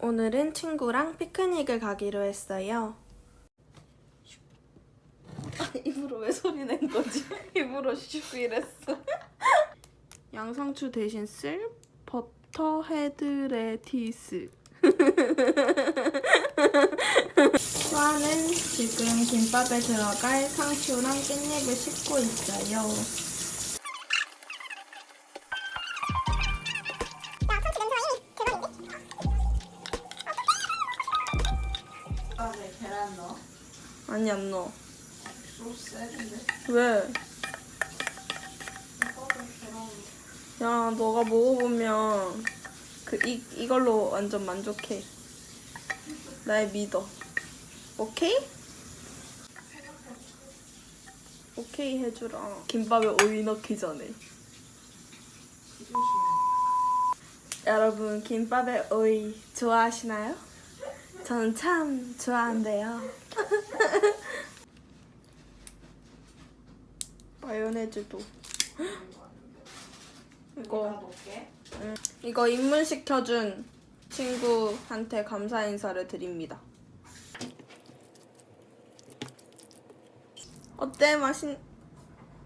오늘은 친구랑 피크닉을 가기로 했어요. 아, 입으로 왜 소리 낸 거지? 입으로 슉 이랬어. 양상추 대신 쓸 버터 헤드레티스. 수아는 지금 김밥에 들어갈 상추랑 깻잎을 씻고 있어요. 아, 네, 계란 넣어. 아니 안 넣어. 소스 해준대. 왜? 야, 너가 먹어보면 그 이, 이걸로 완전 만족해. 날 믿어. 오케이? 오케이 해주라. 김밥에 오이 넣기 전에. 여러분, 김밥에 오이 좋아하시나요? 저는 참 좋아한대요. 마요네즈도. 이거. 응. 이거 입문시켜준 친구한테 감사 인사를 드립니다. 어때? 맛있...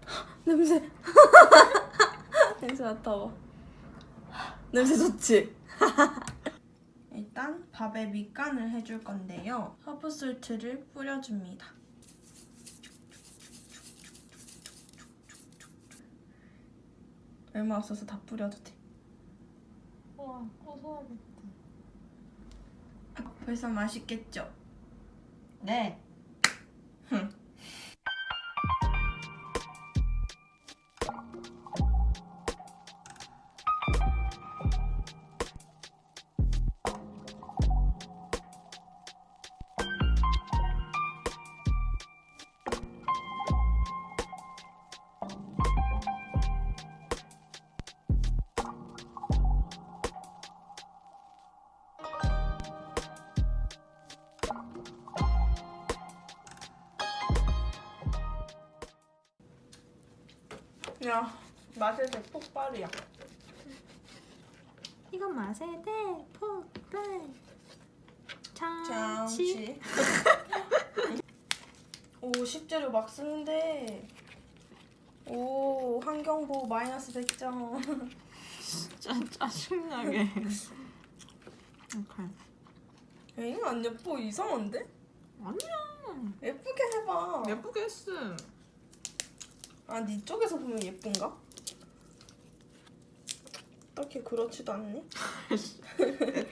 냄새... 냄새 맡아봐. 냄새 좋지? 일단 밥에 밑간을 해줄 건데요. 허브솔트를 뿌려줍니다. 얼마 없어서 다 뿌려도 돼. 우와, 고소하겠다. 벌써 맛있겠죠? 네. 야, 맛의 대폭발이야. 이건 맛의 대폭발. 잠시. 오, 식재료 막 쓰는데. 오, 환경보호 마이너스 100점. 진짜 짜증나게. 오케이. 에잉, 안 예뻐. 이상한데? 아니야. 예쁘게 해봐. 예쁘게 했음. 아, 네 쪽에서 보면 예쁜가? 딱히 그렇지도 않네.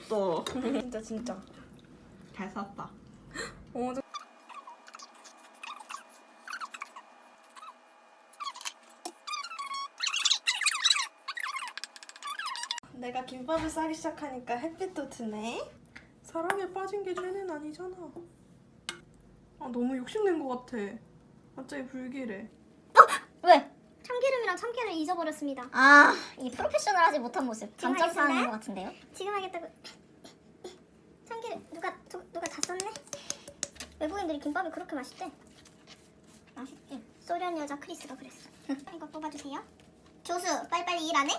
또. 진짜, 진짜. 잘 샀다. 어, 저... 내가 김밥을 싸기 시작하니까 햇빛도 드네. 사랑에 빠진 게 죄는 아니잖아. 아 너무 욕심낸 것 같아. 갑자기 불길해. 왜? 참기름이랑 참깨를 잊어버렸습니다. 아, 이 프로페셔널하지 못한 모습. 감점사하는 것 같은데요? 지금 하겠다고. 참기름 누가 두, 누가 다 썼네? 외국인들이 김밥이 그렇게 맛있대. 맛있지. 소련 여자 크리스가 그랬어. 이거 뽑아주세요. 조수 빨리빨리 일 안 해?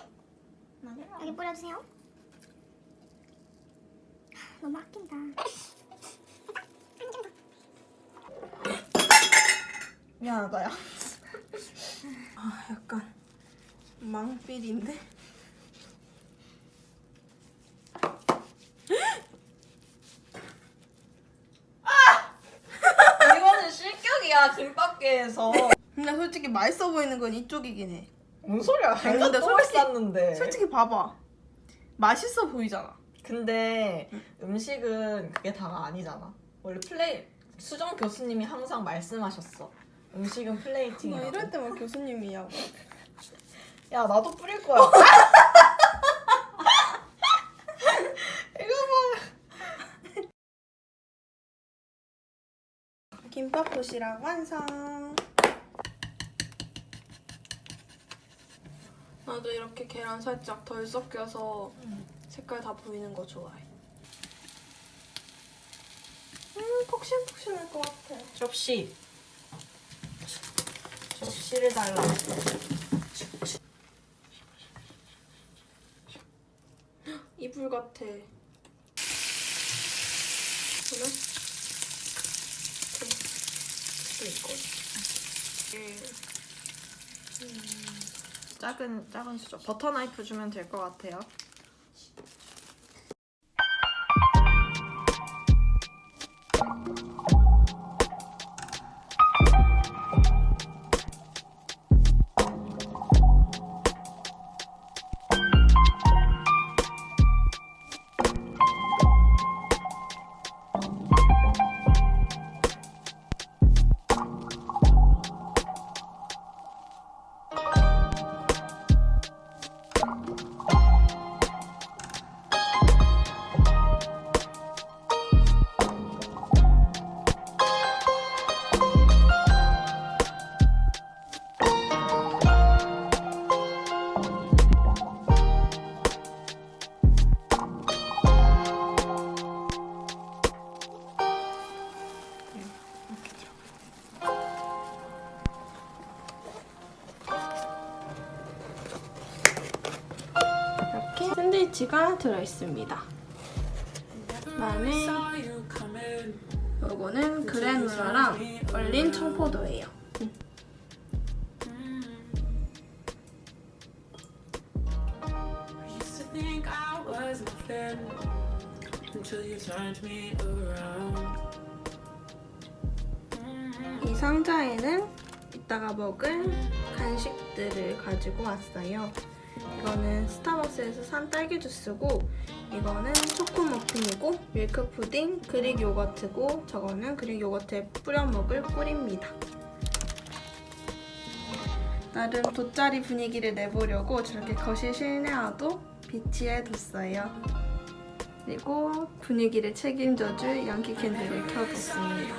여기 뿌려주세요. 하, 너무 아낀다. 미안하다 야. 아 약간 망필인데. 이거는 실격이야, 김밥계에서. 근데 솔직히 맛있어 보이는 건 이쪽이긴 해. 뭔 소리야? 아니, 근데 또 솔직히- 쌌는데. 솔직히 봐봐. 맛있어 보이잖아. 근데 음식은 그게 다가 아니잖아. 원래 플레이 수정 교수님이 항상 말씀하셨어. 음식은 나 플레이팅이라고. 이럴 때만 교수님이 야. 야 나도 뿌릴 거야. 이거 봐. 김밥 도시락 완성. 나도 이렇게 계란 살짝 덜 섞여서 색깔 다 보이는 거 좋아해. 음, 폭신폭신해. 것 같아. 접시. 접시를 달라. 이불 같아. 그래? 이렇게. 이거 이거. 작은 작은 수저. 버터 나이프 주면 될 것 같아요. 샌드위치가 들어있습니다. 그다음에 요거는 그래놀라랑 얼린 청포도예요. 이 상자에는 이따가 먹을 간식들을 가지고 왔어요. 이거는 스타벅스에서 산 딸기 주스고 이거는 초코 머핀이고 밀크 푸딩, 그릭 요거트고 저거는 그릭 요거트에 뿌려 먹을 꿀입니다. 나름 돗자리 분위기를 내보려고 저렇게 거실 실내화도 비치해 뒀어요. 그리고 분위기를 책임져줄 양키 캔들을 켜뒀습니다.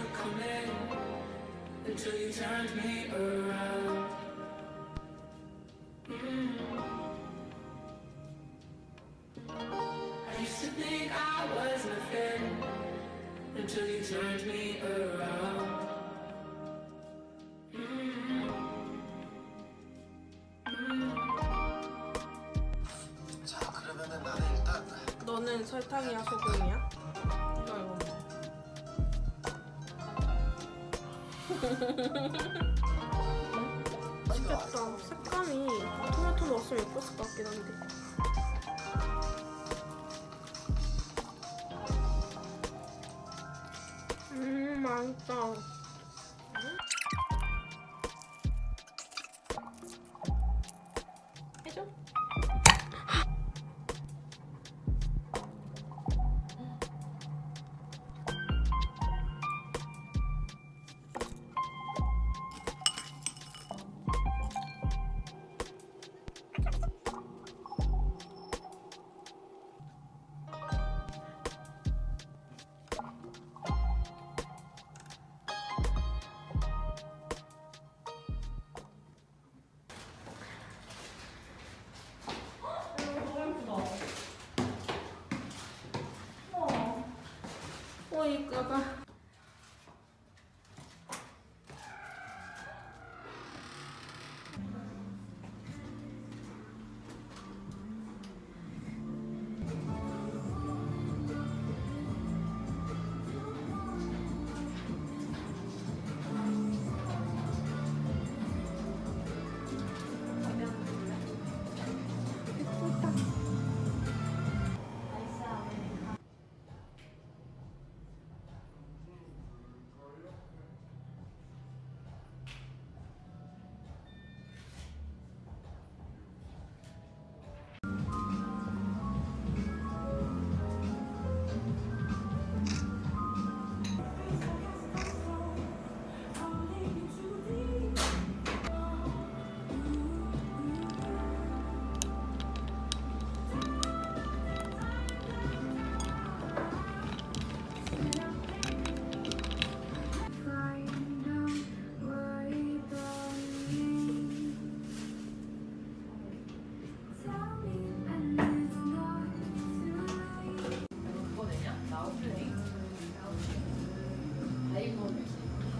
I used to think I was nothing until you turned me around. 자 그러면은 나는 일단 너는 설탕이야 소금이야? 이거 이거 맛있겠다. 색감이 토마토 넣었으면 예뻤을 것 같긴 한데 음맛 어이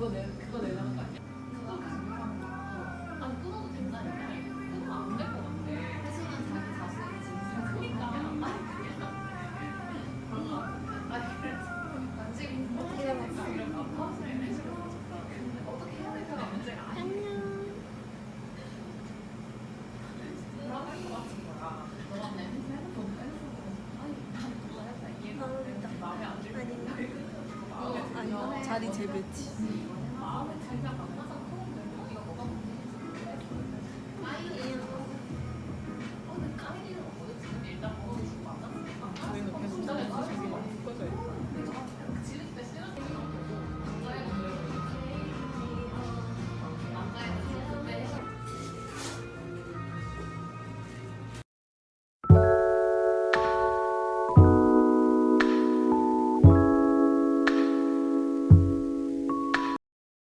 그거 내 그거 내려는 거 아니야? 그거 가지고 아니 끊어도 된다니까. 끊으면 안될것 같아. 혜수는 자기 자신의 진심을 그러니까. 아니 그냥 그런 거 같아. 아니 그래서 만지고 어떻게 해야 될까? 어떻게 해야 될까가 문제가 아니야. 그런 거 같은 거야. 너가 내 핸드폰 뺏어서 아니 난 그거 했다 이해가 안 돼. 마음에 안 들고. 아닌가? 아니 자리 재배치 마음에 맞아.